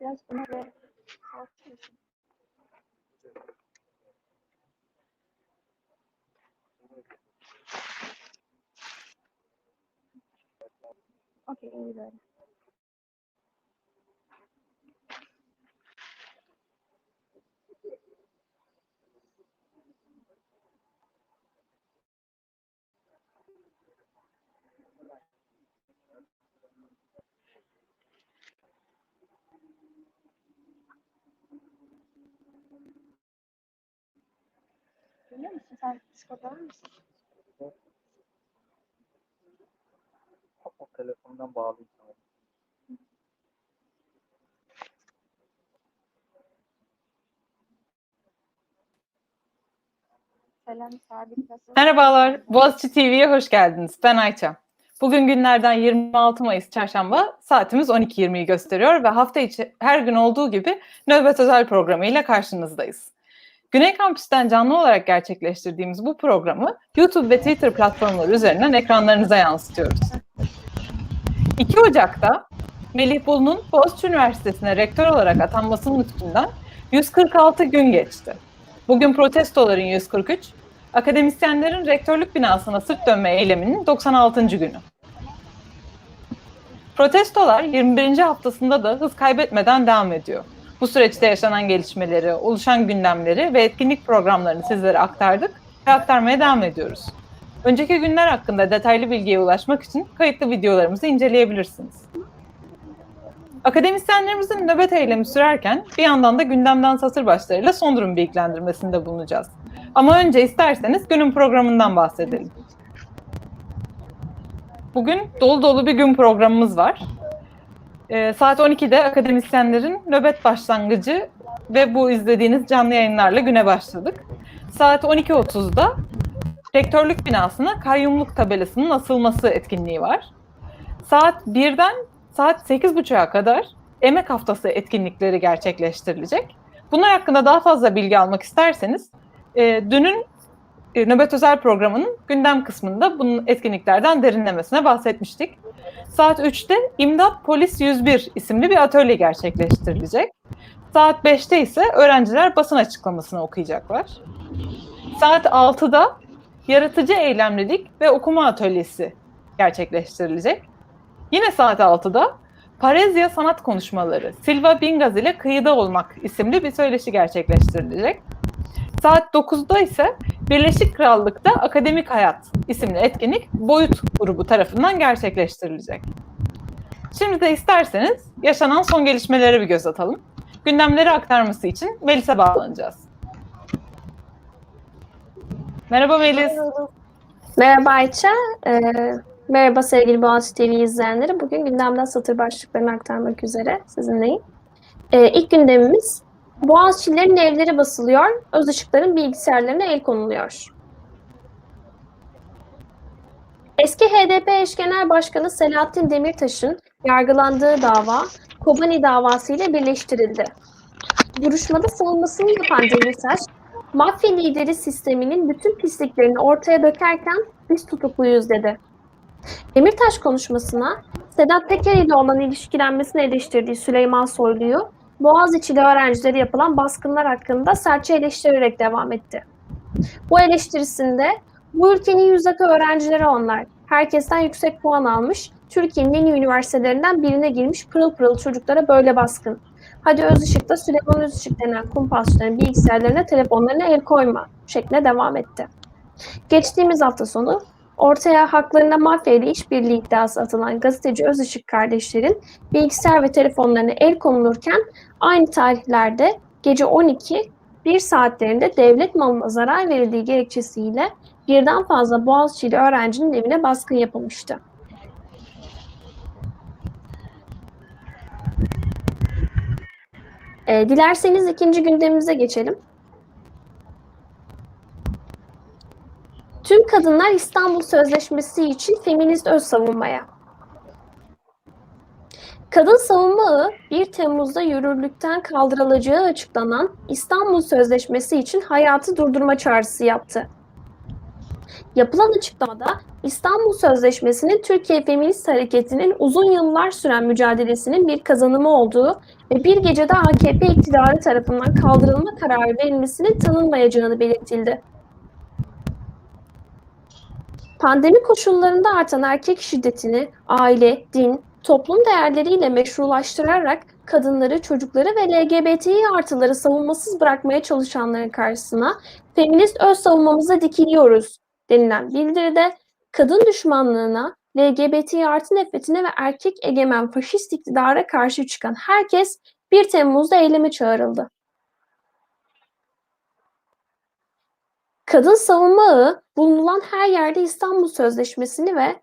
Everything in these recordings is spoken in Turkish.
Yes, buna ve. Okay, iyi böyle. Sen psikopat mısın? O telefondan bağlayayım sana. Selam sabit nasıl? Merhabalar, Boğaziçi TV'ye hoş geldiniz. Ben Ayça. Bugün günlerden 26 Mayıs Çarşamba, saatimiz 12.20'yi gösteriyor ve hafta içi her gün olduğu gibi nöbet özel programıyla karşınızdayız. Güney Kampüs'ten canlı olarak gerçekleştirdiğimiz bu programı YouTube ve Twitter platformları üzerinden ekranlarınıza yansıtıyoruz. 2 Ocak'ta Melih Bulu'nun Boğaziçi Üniversitesi'ne rektör olarak atanmasının üstünden 146 gün geçti. Bugün protestoların 143, akademisyenlerin rektörlük binasına sırt dönme eyleminin 96. günü. Protestolar 21. haftasında da hız kaybetmeden devam ediyor. Bu süreçte yaşanan gelişmeleri, oluşan gündemleri ve etkinlik programlarını sizlere aktardık ve aktarmaya devam ediyoruz. Önceki günler hakkında detaylı bilgiye ulaşmak için kayıtlı videolarımızı inceleyebilirsiniz. Akademisyenlerimizin nöbet eylemi sürerken bir yandan da gündemden satır başlarıyla son durum bilgilendirmesinde bulunacağız. Ama önce isterseniz günün programından bahsedelim. Bugün dolu dolu bir gün programımız var. Ee, saat 12'de akademisyenlerin nöbet başlangıcı ve bu izlediğiniz canlı yayınlarla güne başladık. Saat 12.30'da rektörlük binasına kayyumluk tabelasının asılması etkinliği var. Saat 1'den saat 8.30'a kadar emek haftası etkinlikleri gerçekleştirilecek. Bunlar hakkında daha fazla bilgi almak isterseniz e, dünün e, Nöbet Özel programının gündem kısmında bunun etkinliklerden derinlemesine bahsetmiştik. Saat 3'te İmdat Polis 101 isimli bir atölye gerçekleştirilecek. Saat 5'te ise öğrenciler basın açıklamasını okuyacaklar. Saat 6'da yaratıcı eylemlilik ve okuma atölyesi gerçekleştirilecek. Yine saat 6'da Parezya Sanat Konuşmaları Silva Bingaz ile Kıyıda Olmak isimli bir söyleşi gerçekleştirilecek. Saat 9'da ise Birleşik Krallık'ta Akademik Hayat isimli etkinlik Boyut grubu tarafından gerçekleştirilecek. Şimdi de isterseniz yaşanan son gelişmelere bir göz atalım. Gündemleri aktarması için Melis'e bağlanacağız. Merhaba Melis. Merhaba Ayça. Ee, merhaba sevgili Boğaziçi TV izleyenleri. Bugün gündemden satır başlıklarını aktarmak üzere sizinleyim. Ee, ilk gündemimiz Boğaziçi'lerin evleri basılıyor, öz ışıkların bilgisayarlarına el konuluyor. Eski HDP eş genel başkanı Selahattin Demirtaş'ın yargılandığı dava Kobani davası ile birleştirildi. Duruşmada savunmasını yapan Demirtaş, mafya lideri sisteminin bütün pisliklerini ortaya dökerken biz tutukluyuz dedi. Demirtaş konuşmasına Sedat Peker ile olan ilişkilenmesini eleştirdiği Süleyman Soylu'yu Boğaziçi'li öğrencilere yapılan baskınlar hakkında sertçe eleştirerek devam etti. Bu eleştirisinde bu ülkenin yüzdeki öğrencileri onlar. Herkesten yüksek puan almış, Türkiye'nin en iyi üniversitelerinden birine girmiş pırıl pırıl çocuklara böyle baskın. Hadi Özışık'ta Süleyman Özışık denen kumpasçıların bilgisayarlarına, telefonlarına el koyma şeklinde devam etti. Geçtiğimiz hafta sonu ortaya haklarında mafya ile işbirliği iddiası atılan gazeteci Özışık kardeşlerin bilgisayar ve telefonlarına el konulurken aynı tarihlerde gece 12 bir saatlerinde devlet malına zarar verildiği gerekçesiyle birden fazla Boğaziçi'li öğrencinin evine baskın yapılmıştı. E, dilerseniz ikinci gündemimize geçelim. Tüm kadınlar İstanbul Sözleşmesi için feminist öz savunmaya. Kadın savunma ağı 1 Temmuz'da yürürlükten kaldırılacağı açıklanan İstanbul Sözleşmesi için hayatı durdurma çağrısı yaptı. Yapılan açıklamada İstanbul Sözleşmesi'nin Türkiye Feminist Hareketi'nin uzun yıllar süren mücadelesinin bir kazanımı olduğu ve bir gecede AKP iktidarı tarafından kaldırılma kararı verilmesinin tanınmayacağını belirtildi. Pandemi koşullarında artan erkek şiddetini aile, din, toplum değerleriyle meşrulaştırarak kadınları, çocukları ve LGBTİ artıları savunmasız bırakmaya çalışanların karşısına feminist öz savunmamıza dikiliyoruz denilen bildiride kadın düşmanlığına, LGBT artı nefretine ve erkek egemen faşist iktidara karşı çıkan herkes 1 Temmuz'da eyleme çağrıldı. Kadın savunma ağı bulunulan her yerde İstanbul Sözleşmesi'ni ve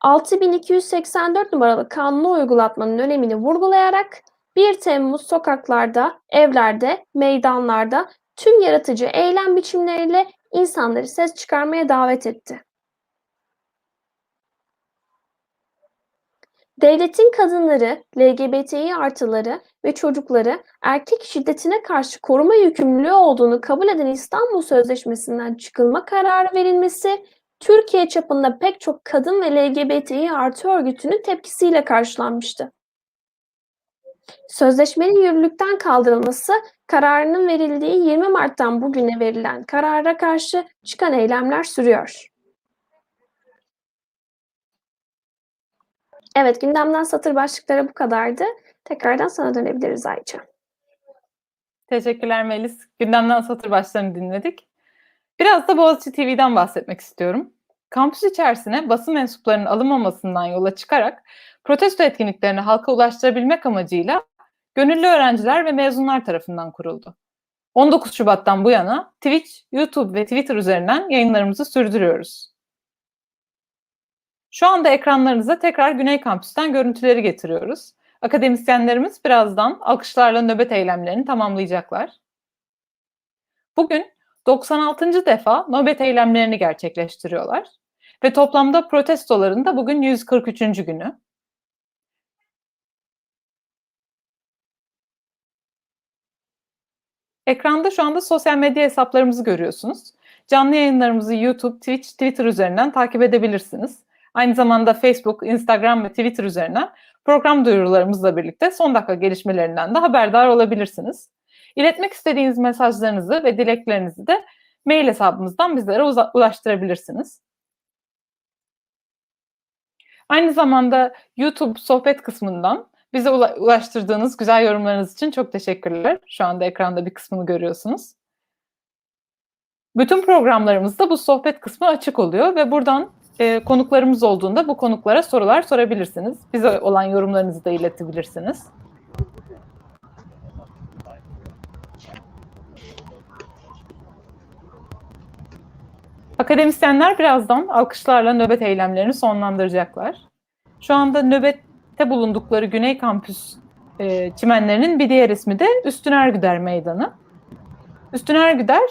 6284 numaralı kanunu uygulatmanın önemini vurgulayarak 1 Temmuz sokaklarda, evlerde, meydanlarda tüm yaratıcı eylem biçimleriyle insanları ses çıkarmaya davet etti. Devletin kadınları, LGBTİ artıları ve çocukları erkek şiddetine karşı koruma yükümlülüğü olduğunu kabul eden İstanbul Sözleşmesi'nden çıkılma kararı verilmesi, Türkiye çapında pek çok kadın ve LGBTİ artı örgütünün tepkisiyle karşılanmıştı. Sözleşmenin yürürlükten kaldırılması, kararının verildiği 20 Mart'tan bugüne verilen karara karşı çıkan eylemler sürüyor. Evet, gündemden satır başlıkları bu kadardı. Tekrardan sana dönebiliriz Ayça. Teşekkürler Melis. Gündemden satır başlarını dinledik. Biraz da Boğaziçi TV'den bahsetmek istiyorum. Kampüs içerisine basın mensuplarının alınmamasından yola çıkarak protesto etkinliklerini halka ulaştırabilmek amacıyla gönüllü öğrenciler ve mezunlar tarafından kuruldu. 19 Şubat'tan bu yana Twitch, YouTube ve Twitter üzerinden yayınlarımızı sürdürüyoruz. Şu anda ekranlarınıza tekrar Güney Kampüs'ten görüntüleri getiriyoruz. Akademisyenlerimiz birazdan alkışlarla nöbet eylemlerini tamamlayacaklar. Bugün 96. defa nöbet eylemlerini gerçekleştiriyorlar ve toplamda protestoların da bugün 143. günü. Ekranda şu anda sosyal medya hesaplarımızı görüyorsunuz. Canlı yayınlarımızı YouTube, Twitch, Twitter üzerinden takip edebilirsiniz. Aynı zamanda Facebook, Instagram ve Twitter üzerinden program duyurularımızla birlikte son dakika gelişmelerinden de haberdar olabilirsiniz. İletmek istediğiniz mesajlarınızı ve dileklerinizi de mail hesabımızdan bizlere ulaştırabilirsiniz. Aynı zamanda YouTube sohbet kısmından bize ulaştırdığınız güzel yorumlarınız için çok teşekkürler. Şu anda ekranda bir kısmını görüyorsunuz. Bütün programlarımızda bu sohbet kısmı açık oluyor ve buradan e, konuklarımız olduğunda bu konuklara sorular sorabilirsiniz. Bize olan yorumlarınızı da iletebilirsiniz. Akademisyenler birazdan alkışlarla nöbet eylemlerini sonlandıracaklar. Şu anda nöbette bulundukları Güney Kampüs e, çimenlerinin bir diğer ismi de Üstün Ergüder Meydanı. Üstün Ergüder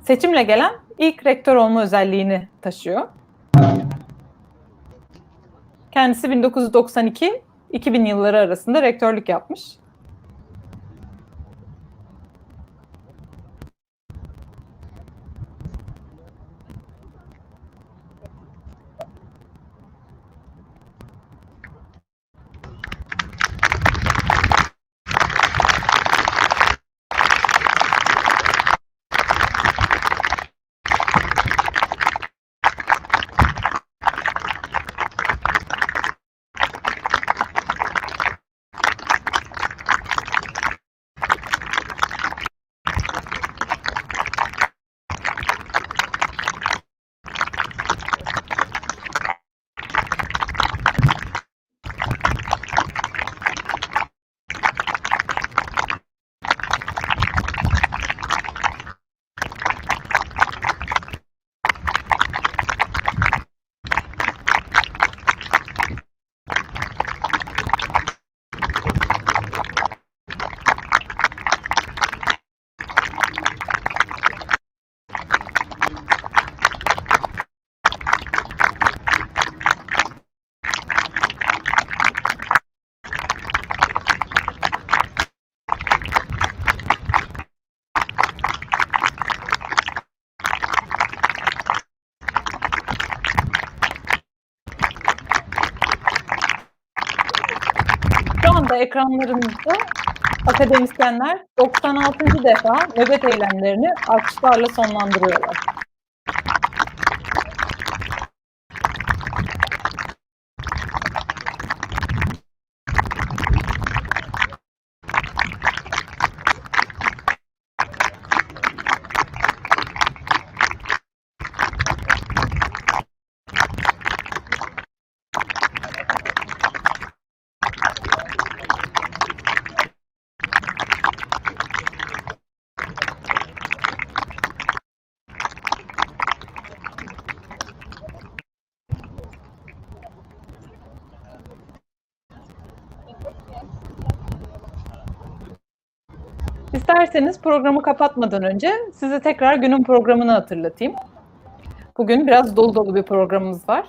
seçimle gelen ilk rektör olma özelliğini taşıyor. Kendisi 1992-2000 yılları arasında rektörlük yapmış. Anda ekranlarınızda akademisyenler 96. defa nöbet eylemlerini alkışlarla sonlandırıyorlar. İsterseniz programı kapatmadan önce size tekrar günün programını hatırlatayım. Bugün biraz dolu dolu bir programımız var.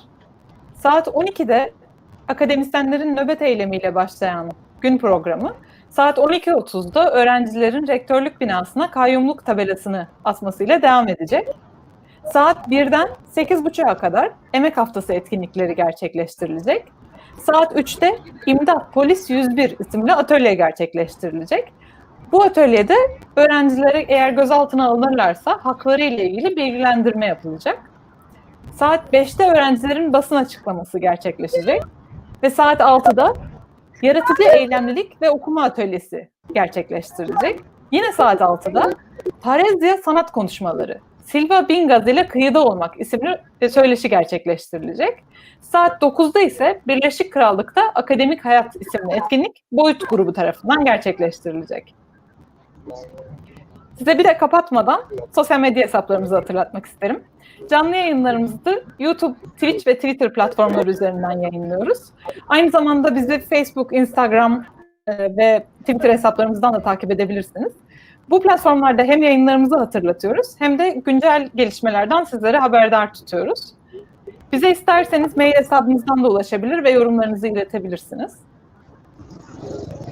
Saat 12'de akademisyenlerin nöbet eylemiyle başlayan gün programı, saat 12.30'da öğrencilerin rektörlük binasına kayyumluk tabelasını asmasıyla devam edecek. Saat 1'den 8.30'a kadar emek haftası etkinlikleri gerçekleştirilecek. Saat 3'te İmdat Polis 101 isimli atölye gerçekleştirilecek. Bu atölyede öğrencilere eğer gözaltına alınırlarsa hakları ile ilgili bilgilendirme yapılacak. Saat 5'te öğrencilerin basın açıklaması gerçekleşecek ve saat 6'da yaratıcı eylemlilik ve okuma atölyesi gerçekleştirilecek. Yine saat 6'da Parezya sanat konuşmaları Silva Bingaz ile Kıyıda Olmak isimli söyleşi gerçekleştirilecek. Saat 9'da ise Birleşik Krallık'ta Akademik Hayat isimli etkinlik Boyut grubu tarafından gerçekleştirilecek. Size bir de kapatmadan sosyal medya hesaplarımızı hatırlatmak isterim. Canlı yayınlarımızı YouTube, Twitch ve Twitter platformları üzerinden yayınlıyoruz. Aynı zamanda bizi Facebook, Instagram e, ve Twitter hesaplarımızdan da takip edebilirsiniz. Bu platformlarda hem yayınlarımızı hatırlatıyoruz hem de güncel gelişmelerden sizlere haberdar tutuyoruz. Bize isterseniz mail hesabımızdan da ulaşabilir ve yorumlarınızı iletebilirsiniz.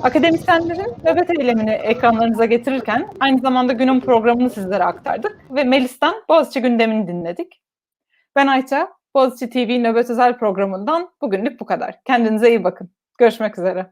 Akademisyenlerin nöbet eylemini ekranlarınıza getirirken aynı zamanda günün programını sizlere aktardık ve Melis'ten Boğaziçi gündemini dinledik. Ben Ayça, Boğaziçi TV Nöbet Özel programından bugünlük bu kadar. Kendinize iyi bakın. Görüşmek üzere.